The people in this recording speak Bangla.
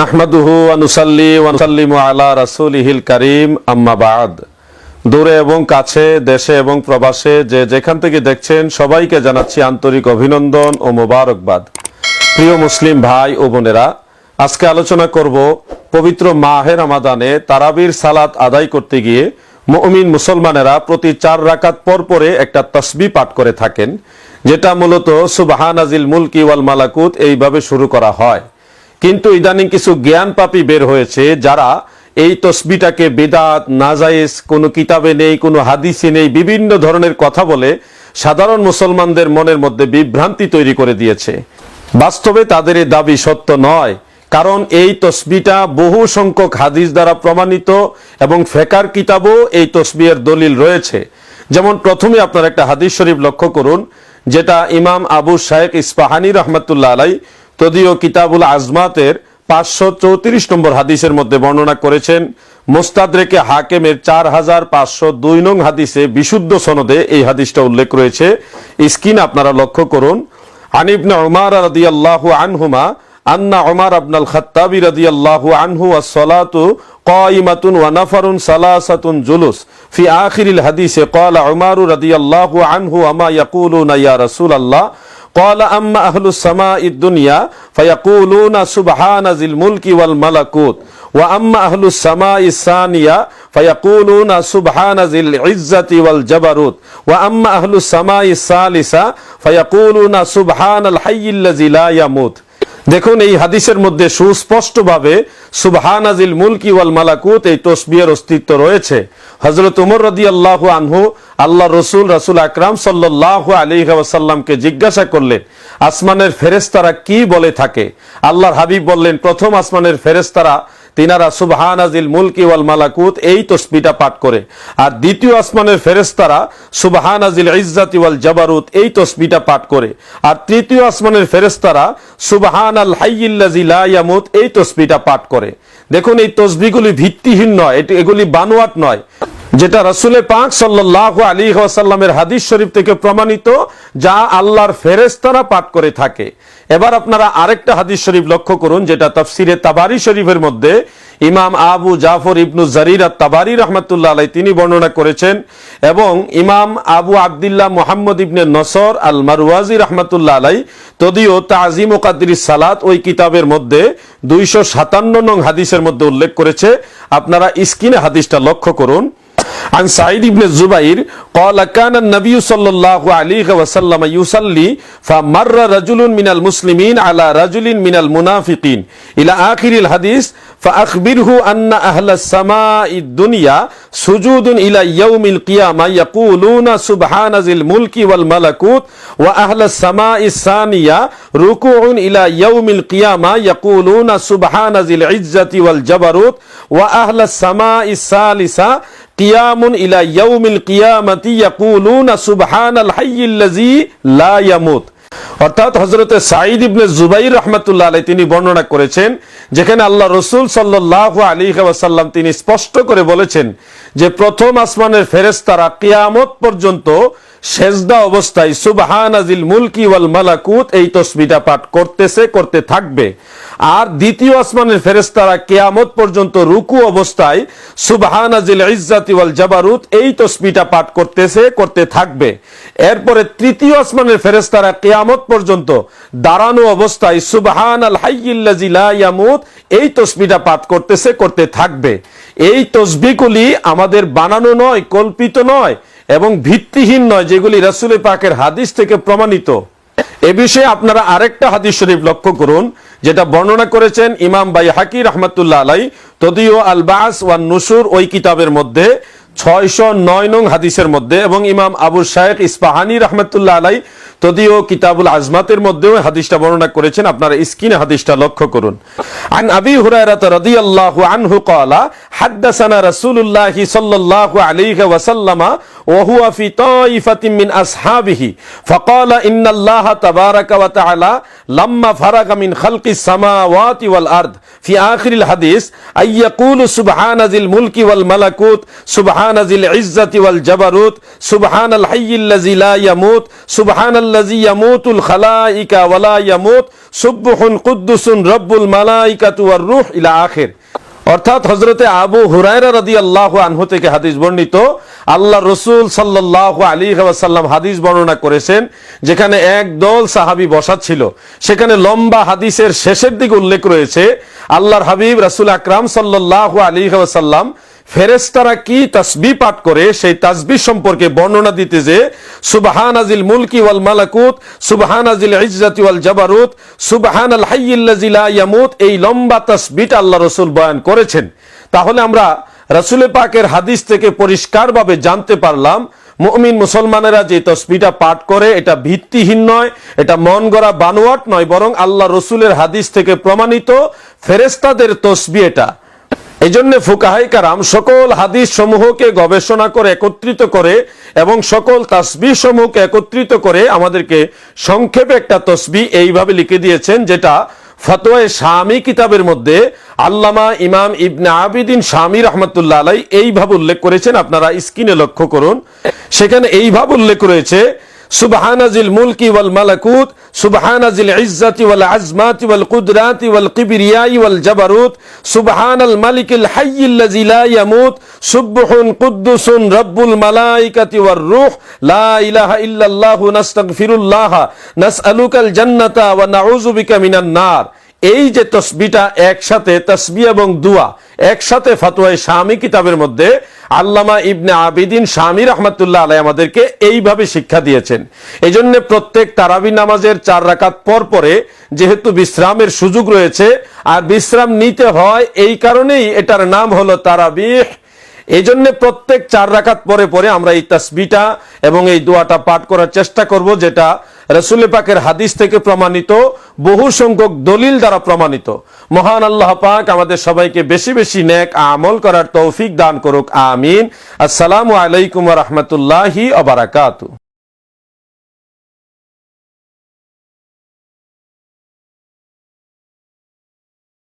নাহমাদুহু আনুসাল্লি ওয়ানুসাল্লিমু আলা রাসূলিহিল কারীম, আম্মা বাদ। দূরে এবং কাছে, দেশে এবং প্রবাসে যে যেখান থেকে দেখছেন, সবাইকে জানাচ্ছি আন্তরিক অভিনন্দন ও মোবারকবাদ। প্রিয় মুসলিম ভাই ও বোনেরা, আজকে আলোচনা করব পবিত্র মাহের আমাদানে তারাবির সালাত আদায় করতে গিয়ে মুমিন মুসলমানেরা প্রতি চার রাকাত পর পরে একটা তসবি পাঠ করে থাকেন, যেটা মূলত সুবাহান আজিল মুলকি ওয়াল মালাকুত এইভাবে শুরু করা হয়। কিন্তু ইদানিং কিছু জ্ঞান পাপী বের হয়েছে যারা এই তসবিটাকে বেদাত, নাজায়েজ, কোনো কিতাবে নেই, কোনো হাদিসে নেই, বিভিন্ন ধরনের কথা বলে সাধারণ মুসলমানদের মনের মধ্যে বিভ্রান্তি তৈরি করে দিয়েছে। বাস্তবে তাদের এই দাবি সত্য নয়, কারণ এই তসবিটা বহু সংখ্যক হাদিস দ্বারা প্রমাণিত এবং ফেকার কিতাবও এই তসবির দলিল রয়েছে। যেমন প্রথমে আপনার একটা হাদিস শরীফ লক্ষ্য করুন, যেটা ইমাম আবু শাহেক ইস্পাহানি রহমতুল্লাহ আলাই তদীয় কিতাবুল আজমাতের পাঁচশো চৌত্রিশ নম্বর হাদিসের মধ্যে বর্ণনা করেছেন মোস্তাদরেকে হাকেমের চার হাজার পাঁচশো দুই নং হাদিসে বিশুদ্ধ সনদে এই হাদিসটা উল্লেখ রয়েছে স্ক্রিন আপনারা লক্ষ্য করুন আনিবনে উমার রাদিয়াল্লাহু আনহুমা আন্না উমার আবনাল খাত্তাবি রাদিয়াল্লাহু আনহু ওয়াস-সালাতু قائمة ونفر ثلاثة جلوس في آخر الحديث قال عمر رضي الله عنه وما يقولون يا رسول الله قال أما أهل السماء الدنيا فيقولون سبحان ذي الملك والملكوت. وأما أهل السماء الثانية فيقولون سبحان ذي العزة والجبروت. وأما أهل السماء الثالثة فيقولون سبحان الحي الذي لا يموت. দেখুন, এই হাদিসের মধ্যে সুস্পষ্টভাবে সুবহানাজিল মুলকি ওয়াল মালাকুত এই তসবিয়ের অস্তিত্ব রয়েছে। হজরত উমর রদি আল্লাহ আনহু আল্লাহ রসুল, রাসুল আকরাম সাল্লাহ আলী ওয়াসাল্লামকে জিজ্ঞাসা করলেন, আসমানের ফেরেস্তারা কি বলে থাকে? আল্লাহর হাবিব বললেন, প্রথম আসমানের ফেরেস্তারা তিনারা সুবহান আজিল মুলকি ওয়াল মালাকুত, এই তসবিটা পাঠ করে। আর দ্বিতীয় আসমানের ফেরেস্তারা সুবহান আজিল ইজ্জাতি ওয়াল জাবারুত, এই তসবিটা পাঠ করে। আর তৃতীয় আসমানের ফেরেস্তারা সুবহান আল হাইয়িল্লাজি লা এই তসবিটা পাঠ করে। দেখুন, এই তসবিগুলি ভিত্তিহীন নয়, এটি এগুলি বানোয়াট নয়। যেটা রসুলে পাক সাল্লাহ আলী ওয়াসাল্লামের হাদিস শরীফ থেকে প্রমাণিত, যা আল্লাহর ফেরেস্তারা পাঠ করে থাকে। এবার আপনারা আরেকটা হাদিস শরীফ লক্ষ্য করুন, যেটা তফসিরে তাবারি শরীফের মধ্যে ইমাম আবু জাফর ইবনু জারির আর তাবারি রহমতুল্লাহ আলাই তিনি বর্ণনা করেছেন, এবং ইমাম আবু আবদুল্লাহ মোহাম্মদ ইবনে নসর আল মারওয়াজি রহমতুল্লাহ আলাই তদিও তাজিম ওকাদির সালাত ওই কিতাবের মধ্যে দুইশো সাতান্ন নং হাদিসের মধ্যে উল্লেখ করেছে। আপনারা স্ক্রিনে হাদিসটা লক্ষ্য করুন। عن سعيد بن الزبير قال كان النبي صلى الله عليه وسلم يصلي فمر رجل من المسلمين على رجل من المنافقين. إلى آخر الحديث فأخبره أن أهل السماء الدنيا سجود إلى يوم القيامة يقولون سبحان ذي الملك والملكوت وأهل السماء الثانية ركوع إلى يوم القيامة يقولون سبحان ذي العزة والجبروت وأهل السماء الثالثة কিয়ামুন ইলা ইয়াউমিল কিয়ামাতি ইয়াকুলুনা সুবহানাল হাইয়িল্লাযী লা ইয়ামুত। অর্থাৎ হজরতে সাঈদ ইবনে জুবাই রহমতুল্লাহ আলাই তিনি বর্ণনা করেছেন, যেখানে আল্লাহ রসুল সাল্লাহ আলী সাল্লাম তিনি স্পষ্ট করে বলেছেন যে প্রথম আসমানের ফেরেস্তারা কিয়ামত পর্যন্ত সেজদা অবস্থায় সুবহান আজিল মুলকি ওয়াল মালাকুত, এই তসবিটা পাঠ করতেছে, করতে থাকবে। আর দ্বিতীয় আসমানের ফেরেস্তারা কেয়ামত পর্যন্ত রুকু অবস্থায় সুবহান আজিল ইজ্জাতি ওয়াল জাবারুত, এই তসবিটা পাঠ করতেছে, করতে থাকবে। এরপরে তৃতীয় আসমানের ফেরেস্তারা কেয়ামত পর্যন্ত দাঁড়ানো অবস্থায় সুবহান আল হাইয়িল্লাজি লা ইয়ামুত, এই তসবিটা পাঠ করতেছে, করতে থাকবে। এই তসবিগুলি আমাদের বানানো নয়, কল্পিত নয় এবং ভিত্তিহীন নয়, যেগুলি রাসুলের পাকের হাদিস থেকে প্রমাণিত। এ বিষয়ে আপনারা আরেকটা হাদিস শরীফ লক্ষ্য করুন, যেটা বর্ণনা করেছেন ইমাম বাই হাকি রহমতুল্লাহ আলাই তদিও আলবাস ওয়ান নুসুর ওই কিতাবের মধ্যে। ছয়শো নয় নং হাদিসের মধ্যে এবং ইমাম আবু শাহেক ইস্পাহানি রহমতুল্লাহ আলাই তদিও কিতাবুল আজমাতের মধ্যেও হাদিসটা বর্ণনা করেছেন আপনারা স্ক্রিনে হাদিসটা লক্ষ্য করুন عن أبي هريرة رضي الله عنه قال حدثنا رسول الله صلى الله عليه وسلم وهو في طائفة من أصحابه فقال إن الله تبارك وتعالى لما فرغ من خلق السماوات والأرض. في آخر الحديث أن يقول سبحان ذي الملك والملكوت سبحان ذي العزة والجبروت سبحان الحي الذي لا يموت سبحان الذي يموت الخلائق ولا يموت سبح قدس رب الملائكة والروح إلى آخر. অর্থাৎ হজরতে আবু হুরায়রা রাদি আল্লাহ আনহু থেকে হাদিস বর্ণিত, আল্লাহ রসুল সাল্লাহ আলী সাল্লাম হাদিস বর্ণনা করেছেন, যেখানে এক দল সাহাবি বসা ছিল। সেখানে লম্বা হাদিসের শেষের দিকে উল্লেখ রয়েছে, আল্লাহর হাবিব রাসুল আকরাম সাল্লাহ আলী সাল্লাম ফেরেস্তারা কি তাসবি পাঠ করে, সেই তাসবি সম্পর্কে বর্ণনা দিতে যে সুবহান আজিল মুলকি ওয়াল মালাকুত সুবহান আজিল ইজ্জাতি ওয়াল জাবারুত সুবহান আল হাইয়্যিল্লাযী লা ইয়ামুত, এই লম্বা তাসবিটা আল্লাহ রাসূল বয়ান করেছেন। তাহলে আমরা রাসূলের পাকের হাদিস থেকে পরিষ্কারভাবে জানতে পারলাম, মুমিন মুসলমানেরা যে তসবিটা পাঠ করে, এটা ভিত্তিহীন নয়, এটা মন গড়া বানোয়াট নয়, বরং আল্লাহ রসুলের হাদিস থেকে প্রমাণিত ফেরেস্তাদের তসবি এটা। এই জন্য ফুকাহাই কারাম সকল হাদিস সমূহকে গবেষণা করে একত্রিত করে এবং সকল তাসবি সমূহকে একত্রিত করে আমাদেরকে সংক্ষেপে একটা তসবি এইভাবে লিখে দিয়েছেন, যেটা ফতোয় স্বামী কিতাবের মধ্যে আল্লামা ইমাম ইবনে আবিদিন স্বামী রহমতুল্লাহ আলাই এইভাবে উল্লেখ করেছেন। আপনারা স্ক্রিনে লক্ষ্য করুন। সেখানে এইভাবে উল্লেখ রয়েছে সুবহানাজিল মুলকি ওয়াল মালাকুত, সুবহানাজিল ইজ্জাতি ওয়াল আজমাতি ওয়াল কুদরাতি ওয়াল কিবরিয়াই ওয়াল জাবারুত, সুবহানাল মালিকিল হাইয়িল্লাযী লা ইয়ামুত, সুবহুন কুদ্দুসুন রব্বুল মালাইকাতি ওয়ার রূহ, লা ইলাহা ইল্লাল্লাহু নাস্তাগফিরুল্লাহ, নাসআলুকাল জান্নাতা ওয়া নাউযু বিকা মিনান নার। এই যে তসবিটা একসাথে তসবি এবং দোয়া একসাথে ফতোয়ায় স্বামী কিতাবের মধ্যে আল্লামা ইবনে আবিদিন স্বামী রহমতুল্লাহ আলাই আমাদেরকে এইভাবে শিক্ষা দিয়েছেন। এই জন্য প্রত্যেক তারাবি নামাজের চার রাকাত পর পরে যেহেতু বিশ্রামের সুযোগ রয়েছে, আর বিশ্রাম নিতে হয় এই কারণেই এটার নাম হলো তারাবিহ। এই জন্য প্রত্যেক চার রাকাত পরে পরে আমরা এই তাসবিটা এবং এই দোয়াটা পাঠ করার চেষ্টা করব, যেটা রসুল পাকের হাদিস থেকে প্রমাণিত, বহু সংখ্যক দলিল দ্বারা প্রমাণিত। মহান আল্লাহ পাক আমাদের সবাইকে বেশি বেশি ন্যাক আমল করার তৌফিক দান করুক, আমিন। আসসালামু আলাইকুম রহমতুল্লাহি আবারাকাতু